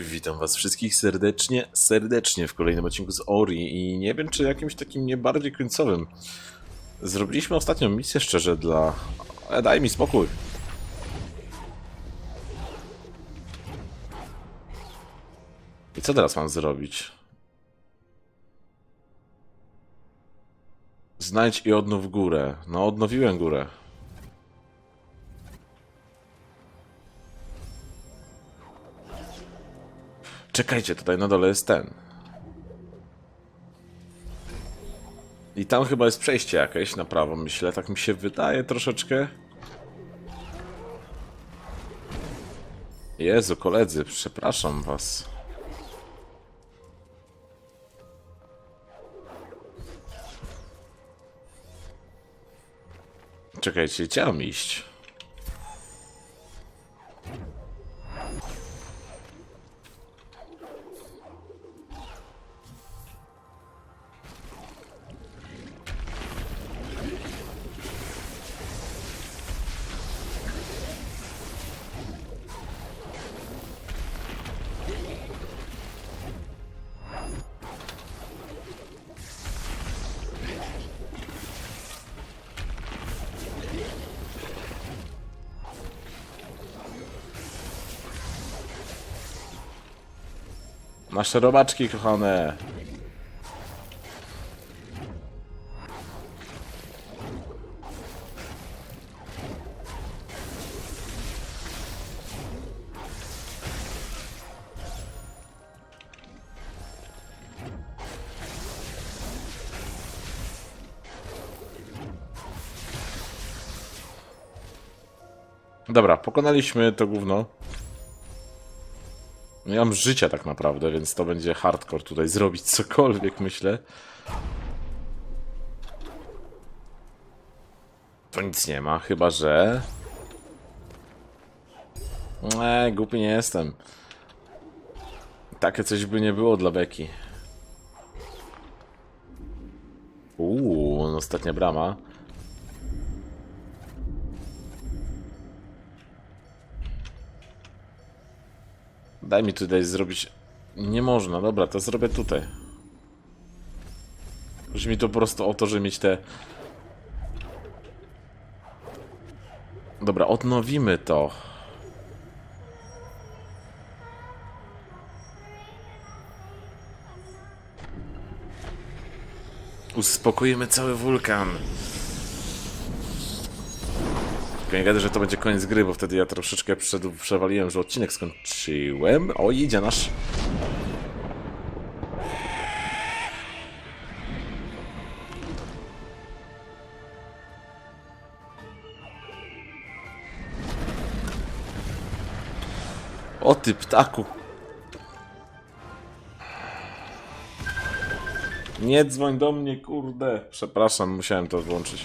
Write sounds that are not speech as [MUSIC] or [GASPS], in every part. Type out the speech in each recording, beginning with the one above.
Witam was wszystkich serdecznie, serdecznie w kolejnym odcinku z Ori i nie wiem czy jakimś takim nie bardziej końcowym. Zrobiliśmy ostatnią misję szczerze dla... E, daj mi spokój. I co teraz mam zrobić? Znajdź i odnów górę. No odnowiłem górę. Czekajcie, tutaj na dole jest ten. I tam chyba jest przejście jakieś na prawo, myślę, tak mi się wydaje troszeczkę. Jezu, koledzy, przepraszam was. Czekajcie, mam iść? Nasze robaczki kochane. Dobra, pokonaliśmy to gówno. Nie mam życia tak naprawdę, więc to będzie hardcore tutaj zrobić cokolwiek, myślę. To nic nie ma, chyba że... Eee, głupi nie jestem. Takie coś by nie było dla Beki. Uuu, no ostatnia brama. Daj mi tutaj zrobić... Nie można, dobra, to zrobię tutaj. Chodzi mi to po prostu o to, żeby mieć te... Dobra, odnowimy to. Uspokoimy cały wulkan. Tylko nie gadaj, że to będzie koniec gry, bo wtedy ja troszeczkę przed, przewaliłem, że odcinek skończyłem. O, idzie nasz. O ty ptaku. Nie dzwoń do mnie, kurde. Przepraszam, musiałem to włączyć.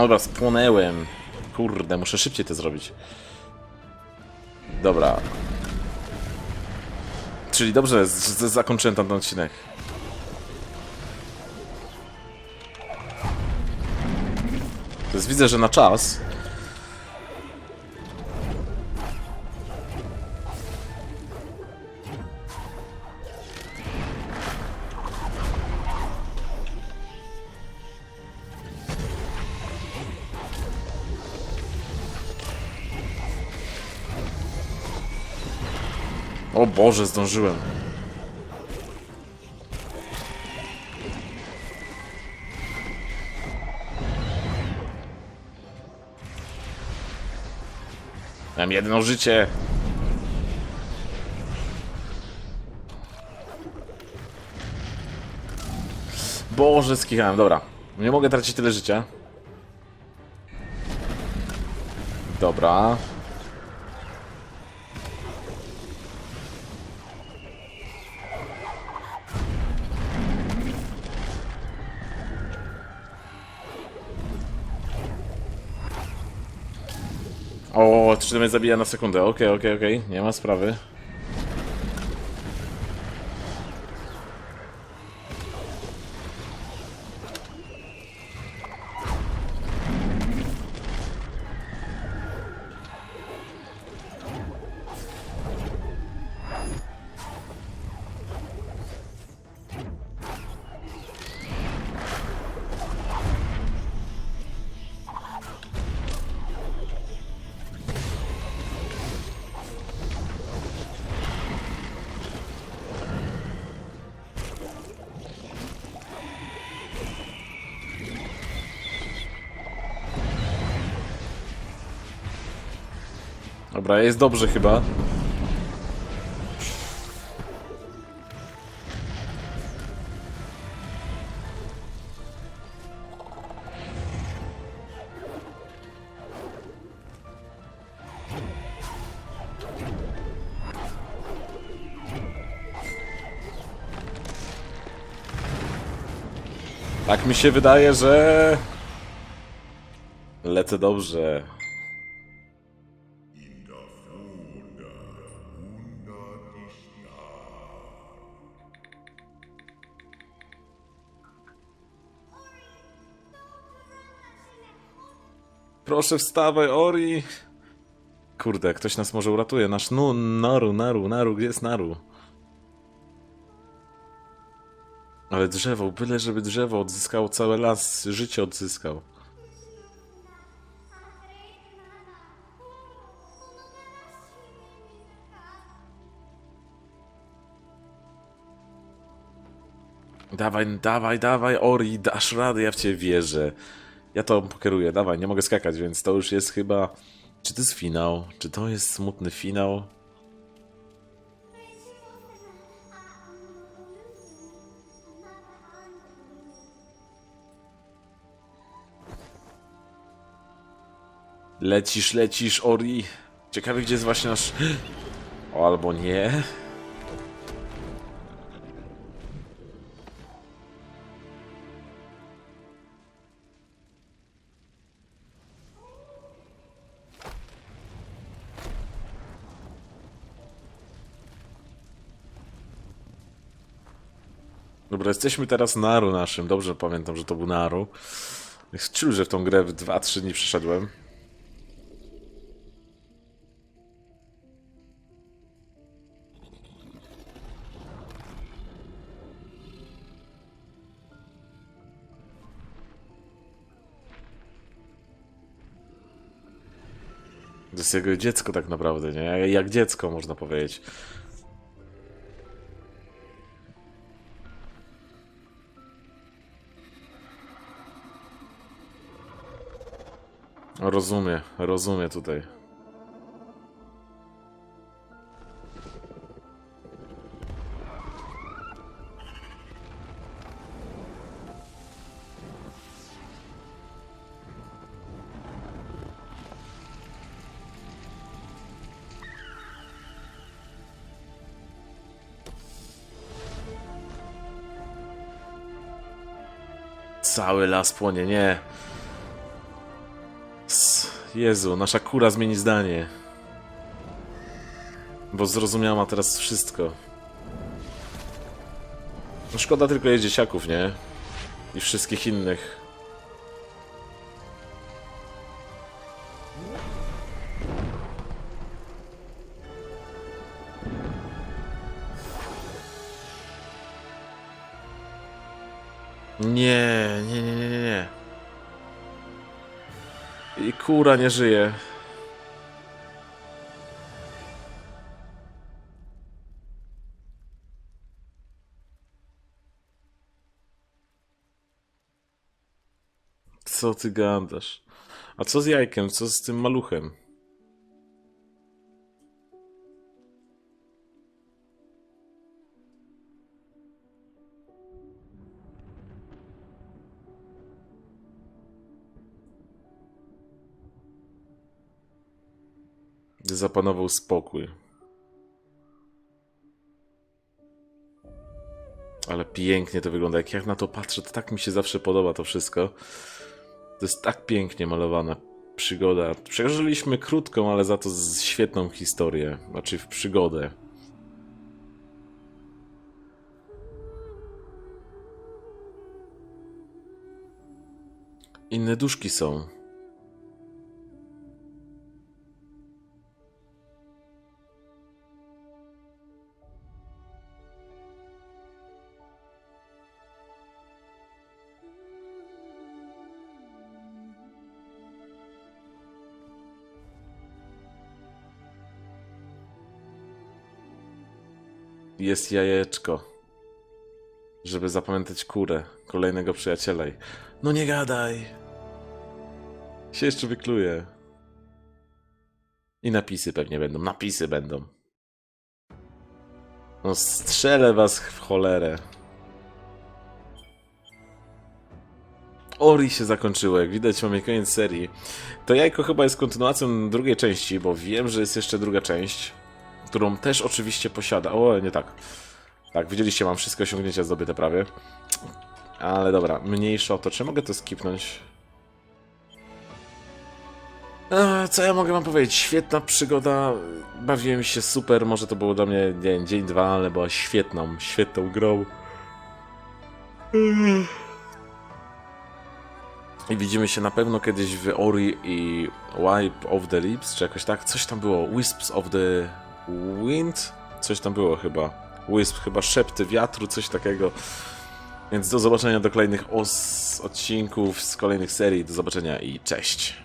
Dobra, spłonęłem. Kurde, muszę szybciej to zrobić. Dobra. Czyli dobrze, zakończyłem ten odcinek. Jest, widzę, że na czas. O Boże, zdążyłem. Mam jedno życie. Boże, skichałem, dobra. Nie mogę tracić tyle życia. Dobra. O, czy mnie zabija na sekundę. Okej, okej, okej. Nie ma sprawy. Dobra, jest dobrze chyba. Tak mi się wydaje, że lecę dobrze. Proszę wstawaj, Ori! Kurde, ktoś nas może uratuje. Nasz nu, Naru, Naru, Naru, gdzie jest Naru? Ale drzewo, byle żeby drzewo odzyskało cały las, życie odzyskał. Dawaj, dawaj, dawaj, Ori, dasz radę, ja w ciebie wierzę. Ja to pokieruję, dawaj, nie mogę skakać, więc to już jest chyba... Czy to jest finał? Czy to jest smutny finał? Lecisz, lecisz, Ori. Ciekawe, gdzie jest właśnie nasz... [GASPS] O, albo nie. Dobra, jesteśmy teraz Naru naszym. Dobrze pamiętam, że to był Naru. Czuł, że w tą grę w 2-3 dni przeszedłem. To jest jego dziecko tak naprawdę, nie? Jak dziecko można powiedzieć. Rozumie, rozumie tutaj. Cały las płonie, nie. Jezu, nasza kura zmieni zdanie. Bo zrozumiała teraz wszystko. No szkoda tylko jej dzieciaków, nie? I wszystkich innych. Nie, nie, nie, nie, nie. I kura nie żyje. Co ty gadasz? A co z jajkiem? Co z tym maluchem? Zapanował spokój. Ale pięknie to wygląda. Jak ja na to patrzę, to tak mi się zawsze podoba to wszystko. To jest tak pięknie malowane. przygoda. Przeżyliśmy krótką, ale za to świetną historię. Znaczy w przygodę. Inne duszki są. Jest jajeczko. Żeby zapamiętać kurę, kolejnego przyjaciela. No nie gadaj. Się jeszcze wykluje. I napisy pewnie będą. Napisy będą. No strzelę was w cholerę. Ori się zakończyło, jak widać mamy koniec serii. To jajko chyba jest kontynuacją drugiej części, bo wiem, że jest jeszcze druga część, którą też oczywiście posiada. O, nie tak. Tak, widzieliście, mam wszystkie osiągnięcia zdobyte prawie. Ale dobra, mniejsza o to. Czy mogę to skipnąć? Co ja mogę wam powiedzieć? Świetna przygoda, bawiłem się super, może to było dla mnie, nie dzień, dwa, ale była świetną, świetną grą. I widzimy się na pewno kiedyś w Ori i Wipe of the Lips, czy jakoś tak, coś tam było, Wisps of the Wind? Coś tam było chyba. Wisp, chyba szepty wiatru, coś takiego. Więc do zobaczenia do kolejnych odcinków z kolejnych serii, do zobaczenia i cześć.